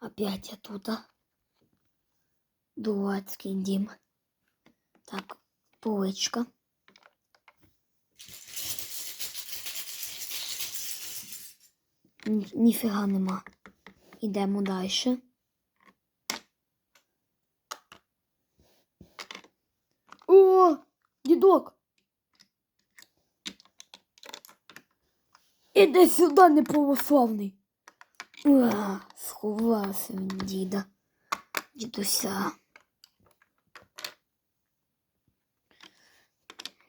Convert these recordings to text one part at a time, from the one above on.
Опять я тут. а. Дурацький дім. Так, поличка. Ні, ніфіга нема. Ідемо далі. О, дідок. Іди сюди, неправославний. А, сховався він діда. Дідуся.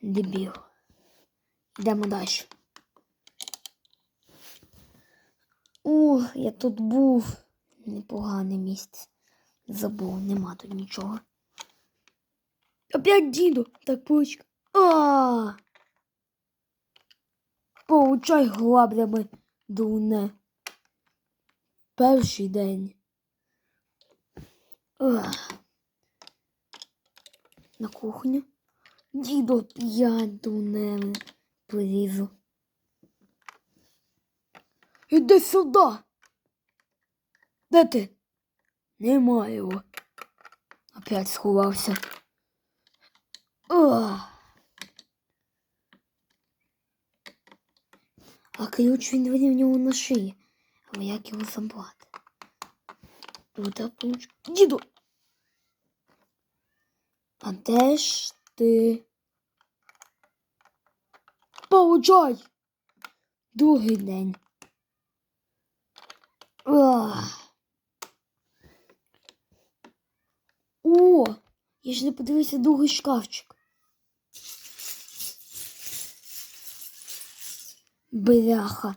Дебіл. Йдемо далі. О, я тут був. Непогане місце. Забув, нема тут нічого. Опять діду. Так, почка. А! Получай глаблями, дуне. Перший день. Ах. На кухню. Дідо п'ять дуне полізу. Іди сюди. Де ти? Немає його. Опять сховався. Ах. А ключ він в нього на шиї. Але як його забрати? Тут ключ. Діду! А де ж ти? Получай! Другий день. Ах. О! Я ж не подивився другий шкафчик. Бляха.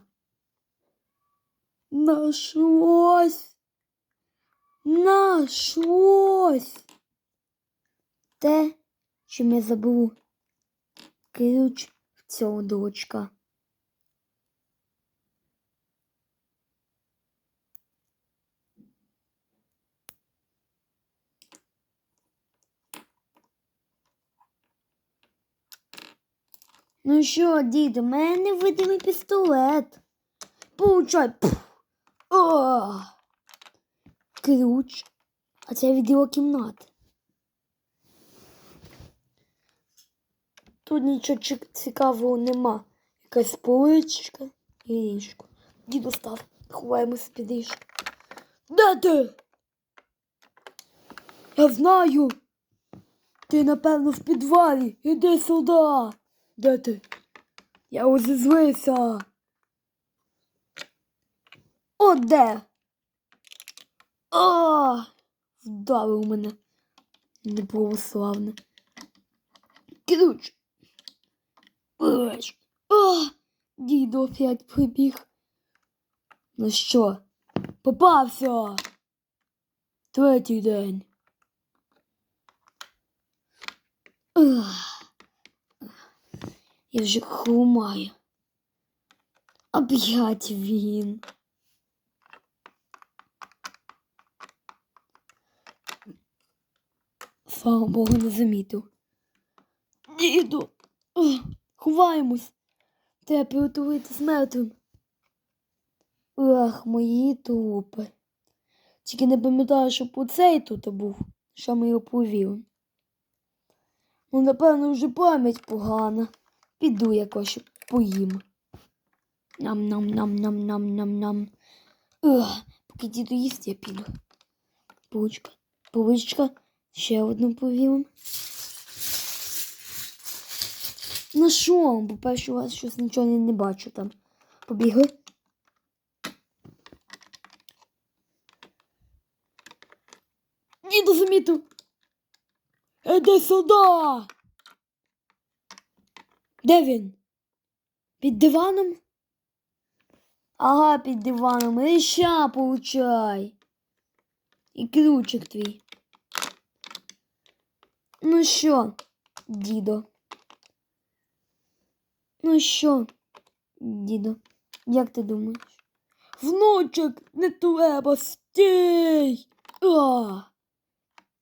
Нашлось. Нашлось. Те, чим я забув ключ цього дочка. Ну що, дід, у мене невидимий пістолет. Получай. Пф. О! Ключ. А це від його кімнати. Тут нічого цікавого нема. Якась поличка і ліжко. Діду став. Ховаємося під ліжко. Де ти? Я знаю. Ти, напевно, в підвалі. Іди сюди. Де ти? Я розізлився. О, де? А, вдарив мене. Неправославне. Ключ. Ой. А, дідо опять прибіг. Ну що, попався. Третій день. Я вже хрумаю. Опять він. Слава Богу, не замітив. Діду, ховаємось. Треба приготуватись мертвим. Ах, мої трупи. Тільки не пам'ятаю, що по цей тут був, що ми його повіли. Ну, напевно, вже пам'ять погана. Піду якось поїм. Нам-нам-нам-нам-нам-нам-нам. Поки діду їсть, я піду. Пучка, поличка, ще одну повілим. Ну що, бо перший раз щось нічого не, не бачу там. Побігли. Діду замітив. Іди сюди. Де він? Під диваном? Ага, під диваном. І ща получай. І ключик твій. Ну що, дідо? Ну що, дідо, як ти думаєш? Внучок, не треба, стій! А,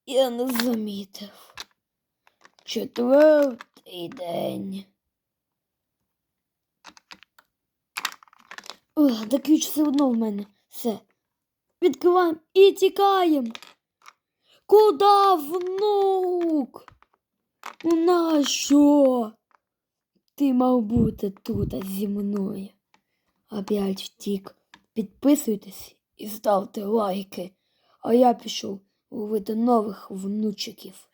я не замітив. Четвертий день. Ох, да ключ все одно в мене. Все. відкриваємо і тікаємо. Куда, внук? У нас що? Ти мав бути тут зі мною. Опять втік. Підписуйтесь і ставте лайки. А я пішов ловити нових внучиків.